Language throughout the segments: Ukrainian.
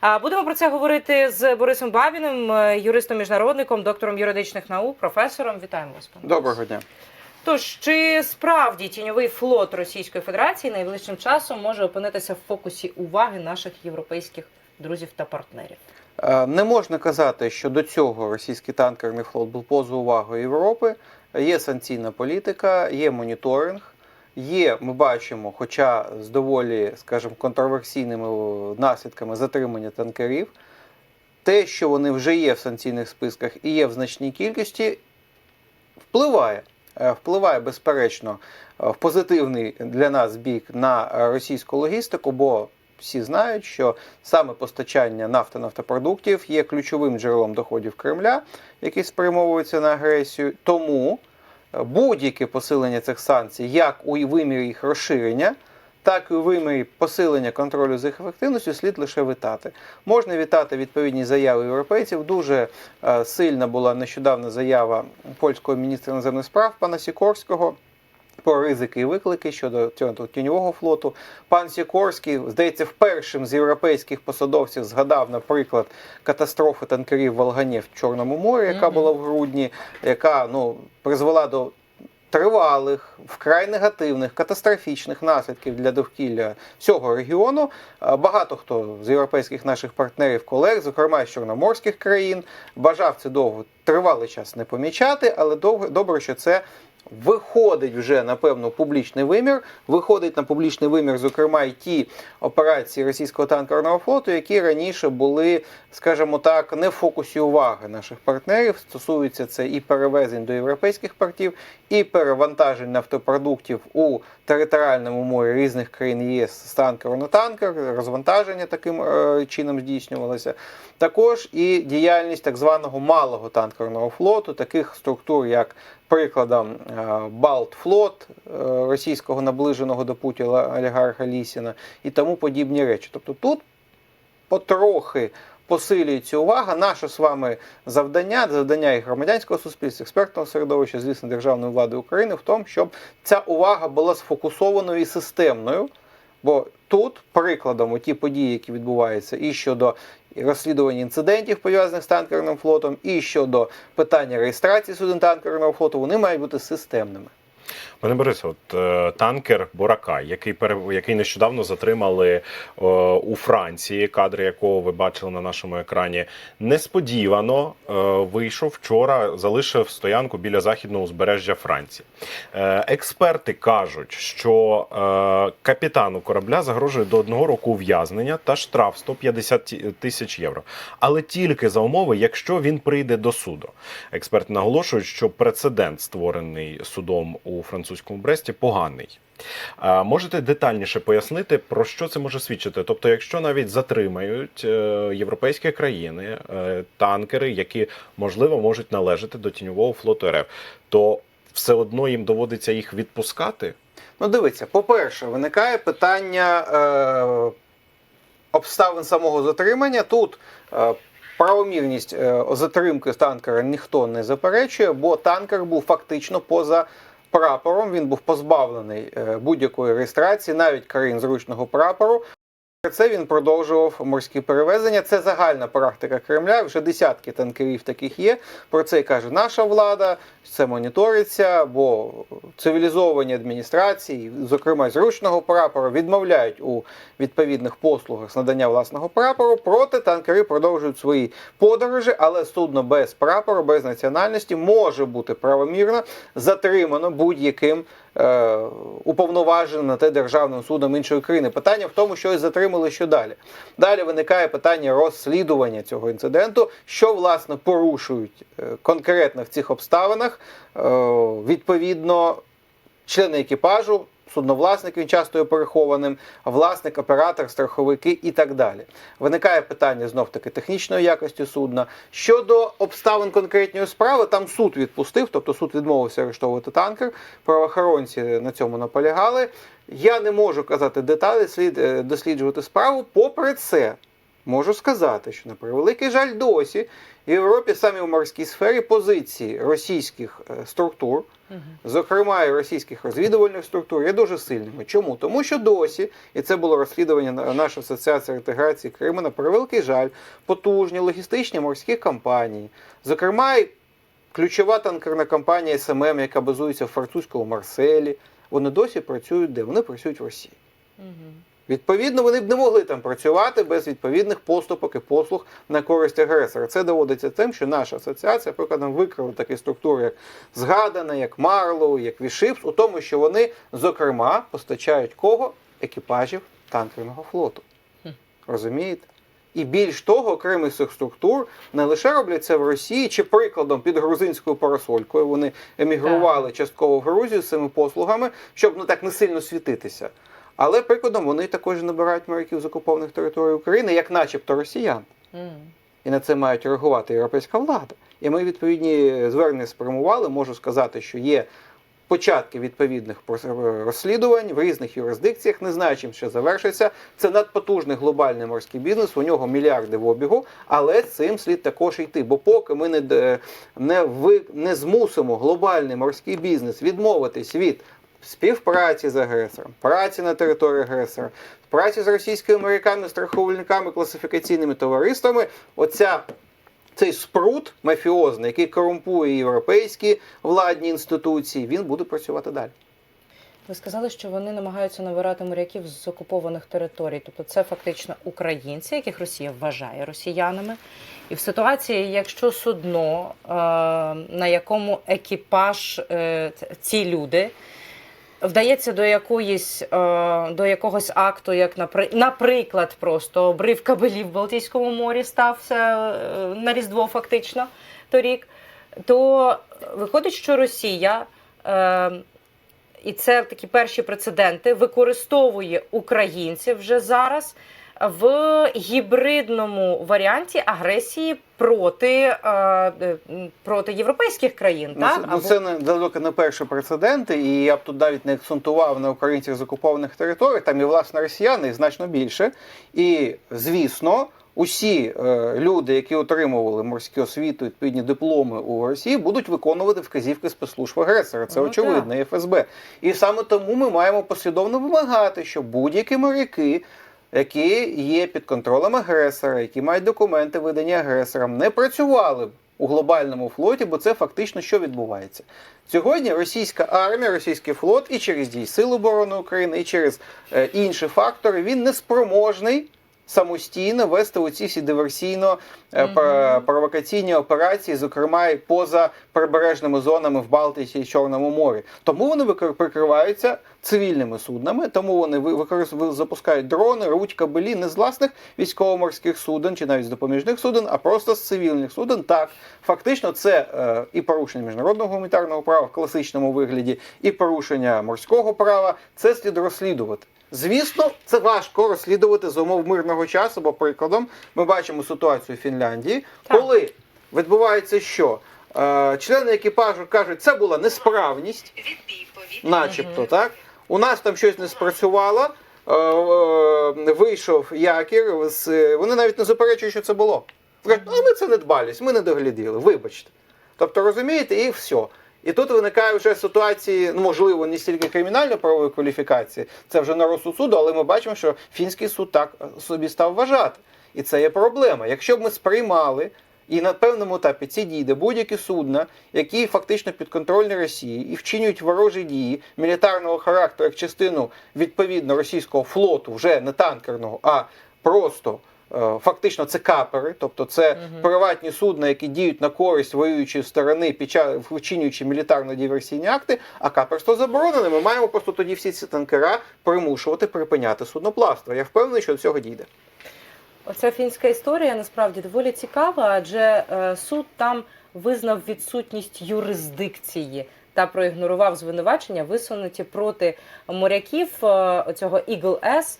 А будемо про це говорити з Борисом Бабіним, е, юристом-міжнародником, доктором юридичних наук, професором. Вітаємо вас. пане Доброго дня. Тож чи справді тіньовий флот Російської Федерації найближчим часом може опинитися в фокусі уваги наших європейських друзів та партнерів? Е, Не можна казати, що до цього російський танкерний флот був поза увагою Європи. Є санкційна політика, є моніторинг. Є, ми бачимо, хоча з доволі, скажімо, контроверсійними наслідками затримання танкерів, те, що вони вже є в санкційних списках і є в значній кількості, впливає. Е, Впливає, безперечно, е, в позитивний для нас бік на е, російську логістику, бо всі знають, що саме постачання нафти нафтопродуктів є ключовим джерелом доходів Кремля, які спрямовуються на агресію. Тому е, будь-яке посилення цих санкцій, як у вимірі їх розширення, так і у вимірі посилення контролю за їх ефективністю, слід лише вітати. Можна вітати відповідні заяви європейців. Дуже е, сильна була нещодавна заява польського міністра іноземних справ пана Сікорського. Про ризики і виклики щодо цього тіньового флоту. Пан Сікорський, здається, впершим з європейських посадовців згадав, наприклад, катастрофи танкерів в Алгані в Чорному морі, яка була в грудні, яка ну, призвела до тривалих, вкрай негативних, катастрофічних наслідків для довкілля всього регіону. Багато хто з європейських наших партнерів, колег, зокрема з чорноморських країн, бажав це довго тривалий час не помічати, але добре, що це. Виходить вже напевно публічний вимір, виходить на публічний вимір, зокрема, і ті операції російського танкерного флоту, які раніше були, скажімо так, не в фокусі уваги наших партнерів. Стосується це і перевезень до європейських портів, і перевантажень нафтопродуктів у територіальному морі різних країн ЄС з танкеру на танкер, розвантаження таким е, чином здійснювалося. Також і діяльність так званого малого танкерного флоту, таких структур, як прикладом е, Балтфлот е, російського наближеного до Путіна олігарха Лісіна і тому подібні речі. Тобто тут потрохи посилюється увага. Наше з вами завдання, завдання і громадянського суспільства, експертного середовища, звісно, державної влади України в тому, щоб ця увага була сфокусованою і системною. Бо тут прикладом ті події, які відбуваються, і щодо розслідування інцидентів, пов'язаних з танкерним флотом, і щодо питання реєстрації суден танкерного флоту, вони мають бути системними. Пане Борисе, от е, танкер Буракай, який пере, який нещодавно затримали е, у Франції, кадри якого ви бачили на нашому екрані, несподівано е, вийшов вчора, залишив стоянку біля західного узбережжя Франції. Е, експерти кажуть, що е, капітану корабля загрожує до одного року ув'язнення та штраф 150 ті- тисяч євро, але тільки за умови, якщо він прийде до суду. Експерти наголошують, що прецедент, створений судом у французькому Бресті, поганий. Можете детальніше пояснити, про що це може свідчити? Тобто, якщо навіть затримають е, європейські країни е, танкери, які можливо можуть належати до тіньового флоту РФ, то все одно їм доводиться їх відпускати. Ну, дивіться, по-перше, виникає питання е, обставин самого затримання. Тут е, правомірність е, затримки танкера ніхто не заперечує, бо танкер був фактично поза прапором. Він був позбавлений е, будь-якої реєстрації, навіть країн зручного прапору. Це він продовжував морські перевезення. Це загальна практика Кремля. Вже десятки танкерів таких є. Про це каже наша влада. Це моніториться, бо цивілізовані адміністрації, зокрема зручного прапору, відмовляють у відповідних послугах з надання власного прапору. Проте танкери продовжують свої подорожі, але судно без прапору, без національності може бути правомірно затримано будь-яким е, уповноваженим на те державним судом іншої країни. Питання в тому, що затримали, що далі. Далі виникає питання розслідування цього інциденту, що власне порушують е, конкретно в цих обставинах. Е, відповідно, члени екіпажу. Судновласник він часто є перехованим, власник, оператор, страховики і так далі. Виникає питання знов таки технічної якості судна. Щодо обставин конкретної справи, там суд відпустив, тобто суд відмовився арештовувати танкер. Правоохоронці на цьому наполягали. Я не можу казати деталі, слід е, досліджувати справу. Попри це, можу сказати, що на превеликий жаль досі в Європі саме в морській сфері позиції російських е, структур, зокрема і російських розвідувальних структур, є дуже сильними. Чому? Тому що досі, і це було розслідування нашої асоціації інтеграції Криму, на превеликий жаль, потужні логістичні морські компанії, зокрема і ключова танкерна компанія СММ, яка базується в французькому Марселі, вони досі працюють де? Вони працюють в Росії. Відповідно, вони б не могли там працювати без відповідних поступок і послуг на користь агресора. Це доводиться тим, що наша асоціація, прикладом, викрила такі структури, як Згадана, як Марлоу, як Вішипс, у тому, що вони, зокрема, постачають кого? Екіпажів танкерного флоту. Розумієте? І більш того, окремі з цих структур не лише роблять це в Росії, чи прикладом під грузинською парасолькою вони емігрували частково в Грузію з цими послугами, щоб ну так не сильно світитися. Але прикладом вони також набирають моряків з окупованих територій України, як начебто росіян. Мгм. І на це мають реагувати європейська влада. І ми відповідні звернення спрямували. Можу сказати, що є початки відповідних розслідувань в різних юрисдикціях. Не знаю, чим ще завершиться. Це надпотужний глобальний морський бізнес. У нього мільярди в обігу, але цим слід також йти. Бо поки ми не, не, ви, не змусимо глобальний морський бізнес відмовитись від співпраці з агресором, праці на території агресора, праці з російськими моряками, страховальниками, класифікаційними товариствами, оця цей спрут мафіозний, який корумпує європейські владні інституції, він буде працювати далі. Ви сказали, що вони намагаються набирати моряків з окупованих територій. Тобто це фактично українці, яких Росія вважає росіянами. І в ситуації, якщо судно, е, на якому екіпаж е, ці люди. Вдається до якоїсь е, до якогось акту, як напри- наприклад, просто обрив кабелів в Балтійському морі стався е, на Різдво, фактично торік. То виходить, що Росія е, і це такі перші прецеденти, використовує українців вже зараз в гібридному варіанті агресії проти, е, проти європейських країн. Ну, так? це, ну, Або- це не далеко не перші прецеденти, і я б тут навіть не акцентував на українців з окупованих територій, там і власне росіяни і значно більше. І звісно, усі е, люди, які отримували морську освіту, відповідні дипломи у Росії, будуть виконувати вказівки спецслужб агресора. Це Ну, очевидно, і ФСБ. І саме тому ми маємо послідовно вимагати, щоб будь-які моряки. Які є під контролем агресора, які мають документи, видані агресором, не працювали б у глобальному флоті, бо це фактично що відбувається. Сьогодні російська армія, російський флот і через дії Сил оборони України, і через е, інші фактори він не спроможний самостійно вести оці всі диверсійно е, провокаційні операції, зокрема і поза прибережними зонами в Балтиці і Чорному морі. Тому вони прикриваються цивільними суднами, тому вони ви- використ- запускають дрони, руть кабелі не з власних військово-морських суден чи навіть з допоміжних суден, а просто з цивільних суден. Так, фактично, це е, і порушення міжнародного гуманітарного права в класичному вигляді, і порушення морського права. Це слід розслідувати. Звісно, це важко розслідувати за умов мирного часу, бо прикладом ми бачимо ситуацію в Фінляндії, Так. коли відбувається що? Е, члени екіпажу кажуть, це була несправність, начебто, так? У нас там щось не спрацювало. е, е, Вийшов якір, вони навіть не заперечують, що це було. Кажуть, а ми це не дбалість, ми не догляділи, вибачте. Тобто, розумієте, і все. І тут виникає вже ситуації, ну, можливо, не стільки кримінально-правової кваліфікації, це вже на розсуд суду, але ми бачимо, що фінський суд так собі став вважати. І це є проблема. Якщо б ми сприймали і на певному етапі ці де будь-які судна, які фактично підконтрольні Росії і вчинюють ворожі дії мілітарного характеру як частину відповідно російського флоту, вже не танкерного, а просто. Е, Фактично це капери, тобто це Мгм. приватні судна, які діють на користь воюючої сторони, під час вчинюючи мілітарно-диверсійні акти, а каперство заборонене. Ми маємо просто тоді всі ці танкера примушувати припиняти судноплавство. Я впевнений, що до цього дійде. Оця фінська історія насправді доволі цікава, адже е, суд там визнав відсутність юрисдикції та проігнорував звинувачення, висунуті проти моряків е, цього Eagle S,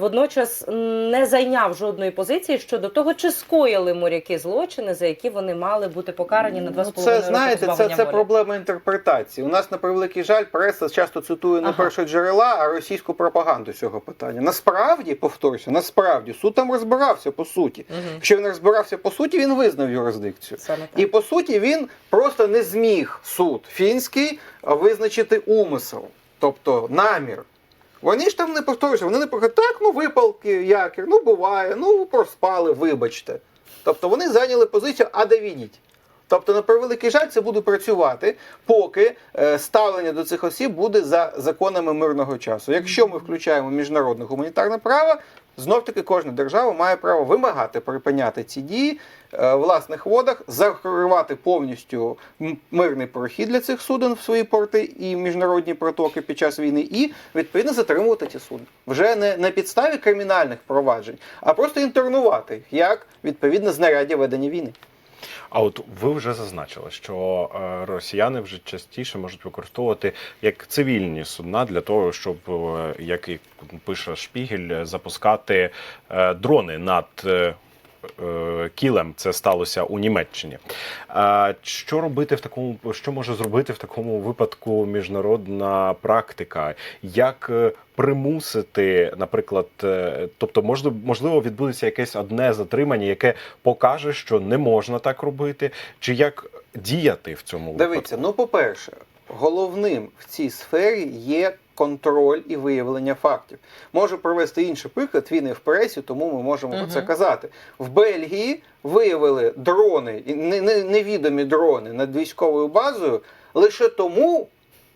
водночас не зайняв жодної позиції щодо того, чи скоїли моряки злочини, за які вони мали бути покарані на два Ну, Це роки знаєте, це, це волі. проблема інтерпретації. У нас на превеликий жаль, преса часто цитує не Ага. перші джерела, а російську пропаганду цього питання. Насправді, повторюся, насправді суд там розбирався по суті. Мгм. Якщо він розбирався по суті, він визнав юрисдикцію. Саме так. І по суті він просто не зміг суд фінський визначити умисел, тобто намір. Вони ж там не повторюються, вони не кажуть, так, ну випалки, якір, ну буває, ну проспали, вибачте. Тобто вони зайняли позицію, а довідіть. Тобто, на превеликий жаль, це буде працювати, поки е, ставлення до цих осіб буде за законами мирного часу. Якщо ми включаємо міжнародне гуманітарне право, знов таки кожна держава має право вимагати припиняти ці дії е, в власних водах, закривати повністю мирний прохід для цих суден в свої порти і міжнародні протоки під час війни, і відповідно затримувати ці судна. Вже не на підставі кримінальних проваджень, а просто інтернувати їх як відповідно знаряддя ведення війни. А от ви вже зазначили, що е, росіяни вже частіше можуть використовувати як цивільні судна для того, щоб, е, як і пише Шпігель, запускати е, дрони над. Е, е, Кілем це сталося у Німеччині. А що робити в такому, що може зробити в такому випадку міжнародна практика? Як е, примусити, наприклад, е, тобто, можливо, відбудеться якесь одне затримання, яке покаже, що не можна так робити, чи як діяти в цьому Дивіться, випадку? ну по-перше, головним в цій сфері є контроль і виявлення фактів. Можу привести інший приклад. Він і в пресі, тому ми можемо про це казати. В Бельгії виявили дрони, і не- не- невідомі дрони над військовою базою лише тому.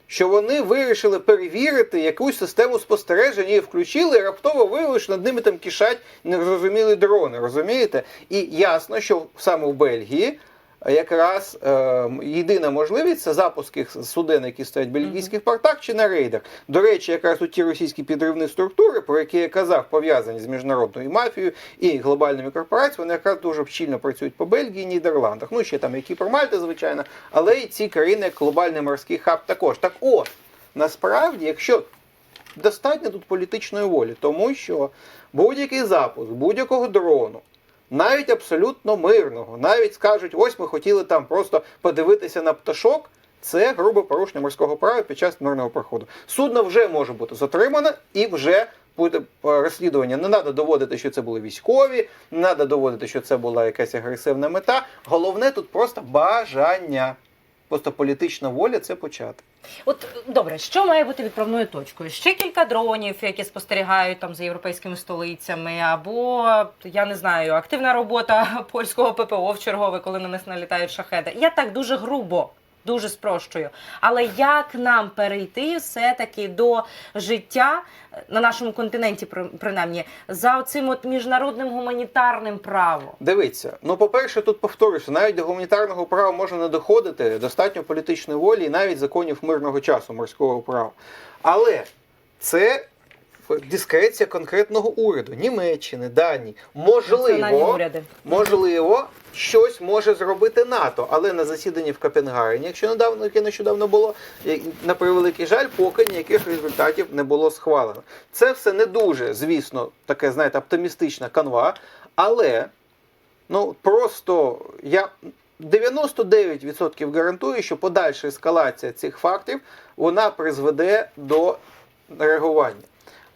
Що вони вирішили перевірити якусь систему спостереження і включили, і раптово виявили, що над ними там кишать незрозумілі дрони, розумієте? І ясно, що саме в Бельгії якраз е, єдина можливість це запуск їх суден, які стоять в бельгійських портах чи на рейдах. До речі, якраз у ті російські підривні структури, про які я казав, пов'язані з міжнародною мафією і глобальними корпораціями, вони якраз дуже щільно працюють по Бельгії Нідерландах. Ну ще там які про Мальта, звичайно, але і ці країни, як глобальний морський хаб, також. Так от, насправді, якщо достатньо тут політичної волі, тому що будь-який запуск будь-якого дрону, навіть абсолютно мирного, навіть скажуть, ось ми хотіли там просто подивитися на пташок. Це грубе порушення морського права під час мирного проходу. Судно вже може бути затримане і вже буде е, розслідування. Не треба доводити, що це були військові, не треба доводити, що це була якась агресивна мета. Головне тут просто бажання. Просто політична воля це почати. От добре, що має бути відправною точкою? Ще кілька дронів, які спостерігають там за європейськими столицями, або я не знаю, активна робота польського ППО в чергове, коли на нас налітають шахеди. Я так дуже грубо. Дуже спрощую. Але як нам перейти все-таки до життя е, на нашому континенті, при- принаймні, за цим от міжнародним гуманітарним правом? Дивіться, ну по-перше, тут повторюся, навіть до гуманітарного права можна не доходити, достатньо політичної волі і навіть законів мирного часу морського права. Але це дискреція конкретного уряду Німеччини, Данії. Можливо, можливо, щось може зробити НАТО, але на засіданні в Копенгагені, якщо недавно яке нещодавно було, на превеликий жаль, поки ніяких результатів не було схвалено. Це все не дуже, звісно, таке, знаєте, оптимістична канва, але ну просто я 99% гарантую, що подальша ескалація цих фактів вона призведе до реагування.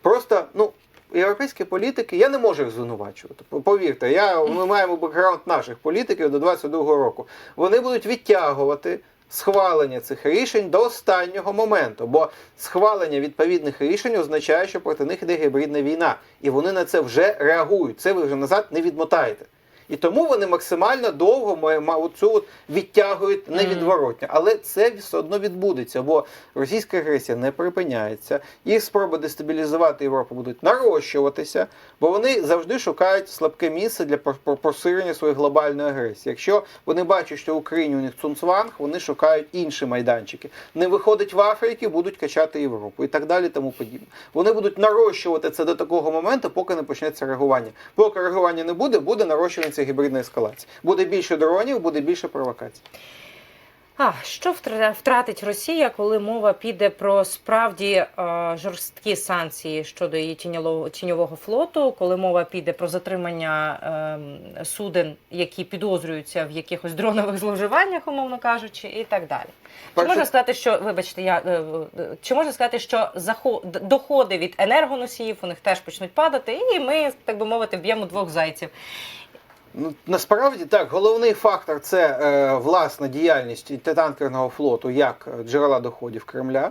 Просто, ну. Європейські політики, я не можу їх звинувачувати. Повірте, я, ми маємо бекграунд наших політиків до 22-го року. Вони будуть відтягувати схвалення цих рішень до останнього моменту, бо схвалення відповідних рішень означає, що проти них йде гібридна війна, і вони на це вже реагують. Це ви вже назад не відмотаєте. І тому вони максимально довго оцю от відтягують невідворотньо. Але це все одно відбудеться, бо російська агресія не припиняється. Їх спроби дестабілізувати Європу будуть нарощуватися, бо вони завжди шукають слабке місце для поширення своєї глобальної агресії. Якщо вони бачать, що в Україні у них цунцванг, вони шукають інші майданчики. Не виходить в Африці, будуть качати Європу і так далі, тому подібне. Вони будуть нарощувати це до такого моменту, поки не почнеться реагування. Поки реагування не буде, буде нарощуватися гібридна ескалація. Буде більше дронів, буде більше провокацій. А що втратить Росія, коли мова піде про справді е, жорсткі санкції щодо її тіньового, флоту, коли мова піде про затримання е, суден, які підозрюються в якихось дронових зловживаннях, умовно кажучи, і так далі. Чи можна сказати, що вибачте, я е, е, чи можна сказати, що доходи від енергоносіїв у них теж почнуть падати, і ми, так би мовити, вб'ємо двох зайців. Ну, насправді так, головний фактор це е, власна діяльність танкерного флоту як джерела доходів Кремля.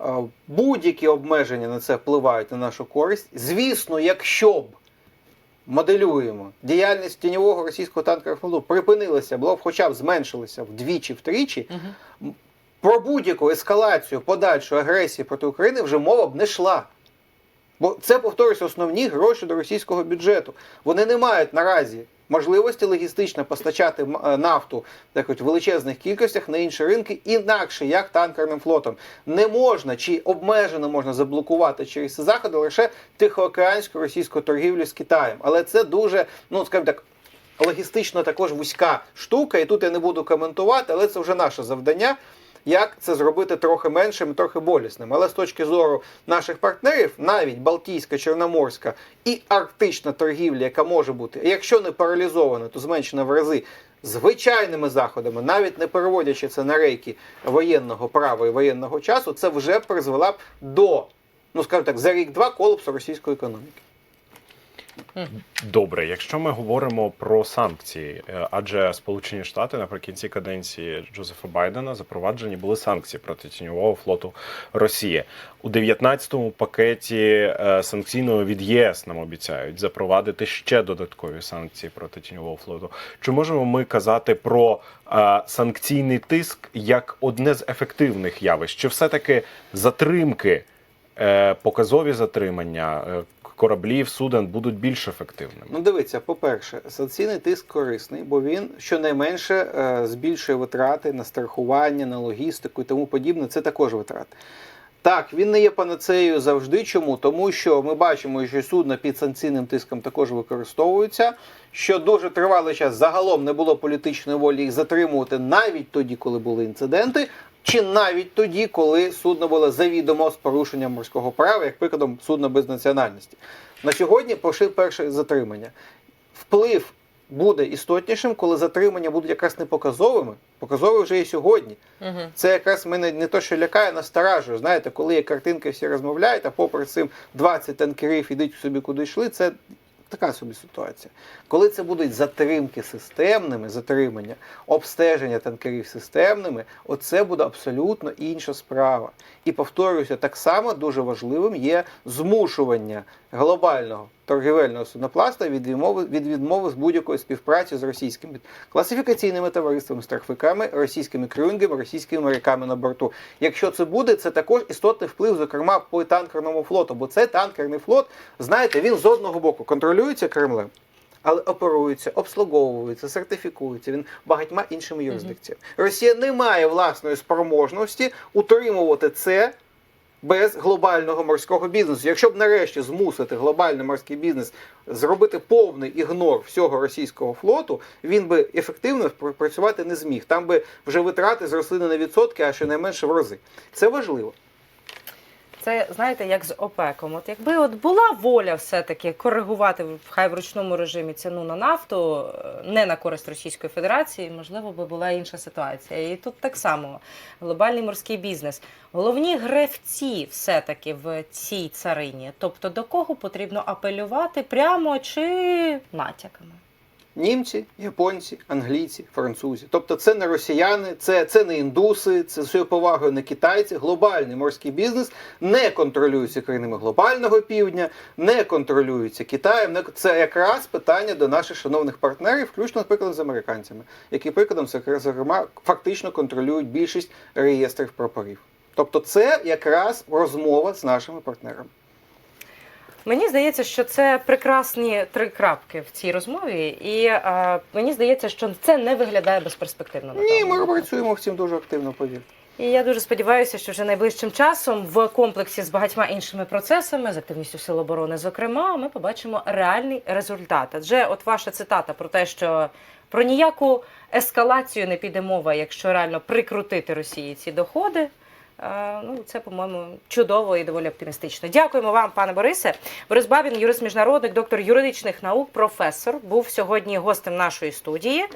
Е, будь-які обмеження на це впливають на нашу користь. Звісно, якщо б моделюємо діяльність тіньового російського танкерного флоту припинилася, було б хоча б зменшилася вдвічі-втричі, про будь-яку ескалацію подальшої агресії проти України вже мова б не йшла. Бо це, повторюсь, основні гроші до російського бюджету. Вони не мають наразі можливості логістично постачати е, нафту так от, в величезних кількостях на інші ринки, інакше як танкерним флотом. Не можна чи обмежено можна заблокувати через заходи лише тихоокеанську російську торгівлю з Китаєм. Але це дуже, ну скажімо так. Логістично також вузька штука, і тут я не буду коментувати, але це вже наше завдання як це зробити трохи меншим, трохи болісним. Але з точки зору наших партнерів, навіть Балтійська, Чорноморська і Арктична торгівля, яка може бути, якщо не паралізована, то зменшена в рази звичайними заходами, навіть не переводячи це на рейки воєнного права і воєнного часу, це вже призвела б до, ну скажімо так, за рік-два колапсу російської економіки. Добре, якщо ми говоримо про санкції, е, адже Сполучені Штати наприкінці каденції Джозефа Байдена запроваджені були санкції проти тіньового флоту Росії у 19-му пакеті е, санкційного від ЄС нам обіцяють запровадити ще додаткові санкції проти тіньового флоту. Чи можемо ми казати про е, санкційний тиск як одне з ефективних явищ? Чи все таки затримки? Показові затримання кораблів, суден будуть більш ефективними. Ну, дивіться, по-перше, санкційний тиск корисний, бо він щонайменше е, збільшує витрати на страхування, на логістику і тому подібне. Це також витрати. Так, він не є панацеєю завжди. Чому? Тому що ми бачимо, що судна під санкційним тиском також використовуються. Що дуже тривалий час загалом не було політичної волі їх затримувати навіть тоді, коли були інциденти, чи навіть тоді, коли судно було завідомо з порушенням морського права, як прикладом судно без національності. На сьогодні пошли перше затримання. Вплив буде істотнішим, коли затримання будуть якраз не показовими. Показові вже і сьогодні. Угу. Це якраз мене не то, що лякає, насторажує. Знаєте, коли є картинки, всі розмовляють, а попри цим 20 танкерів ідуть собі куди йшли, це така собі ситуація. Коли це будуть затримки системними, затримання, обстеження танкерів системними, оце буде абсолютно інша справа. І повторюся, так само дуже важливим є змушування глобального торгівельного суднопласта від відмови від відмови з будь-якої співпраці з російськими класифікаційними товариствами, страховиками, російськими крюнгами, російськими моряками на борту. Якщо це буде, це також істотний вплив, зокрема, по танкерному флоту, бо це танкерний флот, знаєте, він з одного боку контролюється Кремлем. Але оперується, обслуговується, сертифікується він багатьма іншими юрисдикціями. Росія не має власної спроможності утримувати це без глобального морського бізнесу. Якщо б нарешті змусити глобальний морський бізнес зробити повний ігнор всього російського флоту, він би ефективно пр- працювати не зміг. Там би вже витрати зросли не на відсотки, а щонайменше в рази. Це важливо. Це знаєте, як з ОПЕКом. От якби от була воля все-таки коригувати хай в ручному режимі ціну на нафту е, не на користь Російської Федерації, можливо, би була інша ситуація. І тут так само глобальний морський бізнес. Головні гревці все-таки в цій царині. Тобто до кого потрібно апелювати прямо чи натяками? Німці, японці, англійці, французи. Тобто це не росіяни, це, це не індуси, це з повагою не китайці. Глобальний морський бізнес не контролюється країнами глобального півдня, не контролюється Китаєм. Це якраз питання до наших шановних партнерів, включно, наприклад, з американцями, які прикладом зокр- зокрема фактично контролюють більшість реєстрів прапорів. Тобто, це якраз розмова з нашими партнерами. Мені здається, що це прекрасні три крапки в цій розмові, і е, мені здається, що це не виглядає безперспективно. Ні, ми працюємо в цим дуже активно. Повір. І я дуже сподіваюся, що вже найближчим часом в комплексі з багатьма іншими процесами, з активністю Сил оборони, зокрема, ми побачимо реальний результат. Адже от ваша цитата про те, що Про ніяку ескалацію не піде мова, якщо реально прикрутити Росії ці доходи. Е, Ну, це, по-моєму, чудово і доволі оптимістично. Дякуємо вам, пане Борисе. Борис Бабін, юрист міжнародник, доктор юридичних наук, професор, був сьогодні гостем нашої студії.